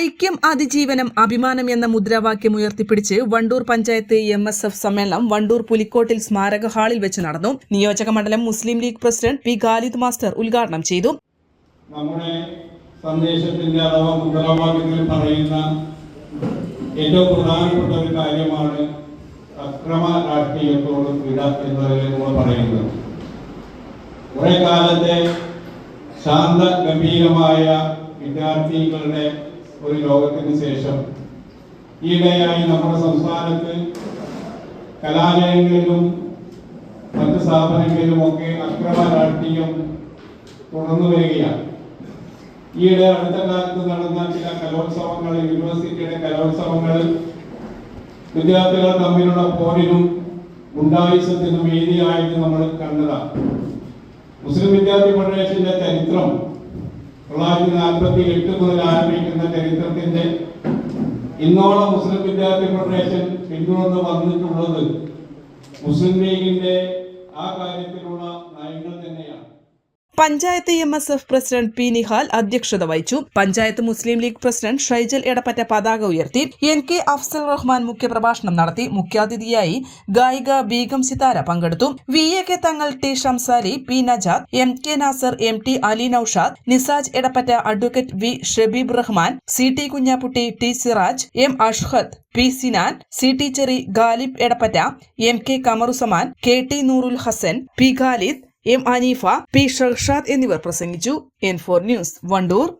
ഐക്യം അതിജീവനം അഭിമാനം എന്ന മുദ്രാവാക്യം ഉയർത്തിപ്പിടിച്ച് Wandoor panchayat M S F സമ്മേളനം വണ്ടൂർ പുലിക്കോട്ടിൽ സ്മാരക ഹാളിൽ വെച്ച് നടന്നു. നിയോജക മണ്ഡലം Muslim League president P Khalid master ഉദ്ഘാടനം ചെയ്തു. വിദ്യാർത്ഥികളുടെ ഒരു ലോകത്തിന് ശേഷം ഈയിടെയായി നമ്മുടെ സംസ്ഥാനത്ത് കലാലയങ്ങളിലും മറ്റ് സ്ഥാപനങ്ങളിലുമൊക്കെ അക്രമ രാഷ്ട്രീയം തുടർന്നു വരികയാണ്. ഈയിടെ അടുത്ത കാലത്ത് നടന്ന ചില കലോത്സവങ്ങൾ യൂണിവേഴ്സിറ്റിയുടെ കലോത്സവങ്ങൾ വിദ്യാർത്ഥികൾ തമ്മിലുള്ള പോരിനും ഗുണ്ടായുസത്തിനും വേദിയായിട്ട് നമ്മൾ കണ്ടതാണ്. മുസ്ലിം വിദ്യാർത്ഥി ഫെഡറേഷന്റെ ചരിത്രം തൊള്ളായിരത്തി നാൽപ്പത്തി എട്ട് മുതൽ ആരംഭിക്കുന്ന ചരിത്രത്തിന്റെ ഇന്നോളം മുസ്ലിം വിദ്യാർത്ഥി ഫെഡറേഷൻ പിന്തുടർന്ന് വന്നിട്ടുള്ളത് മുസ്ലിം ലീഗിന്റെ ആ കാര്യത്തിലുള്ള നയങ്ങൾ തന്നെയാണ്. Panchayat M S F president P Nihal അധ്യക്ഷത വഹിച്ചു. പഞ്ചായത്ത് മുസ്ലിം ലീഗ് പ്രസിഡന്റ് ഷൈജൽ എടപ്പറ്റ പതാക ഉയർത്തി. എൻ കെ അഫ്സൽ റഹ്മാൻ മുഖ്യപ്രഭാഷണം നടത്തി. മുഖ്യാതിഥിയായി ഗായിക ബീഗം സിതാര പങ്കെടുത്തു. V A K Thangal T Shamsari P Najad M K Nasar M T Ali Noushad Nisaj Edappatta advocate V Shabeeb Rahman C T Kunhapputty T Siraj M Ashhad P Sinan C T Cheri Ghalib Edappatta M K Kamaruzzaman K T Noorul Hasan P Khalid M Aneefa P Sharshad എന്നിവർ പ്രസംഗിച്ചു. N four news Wandoor.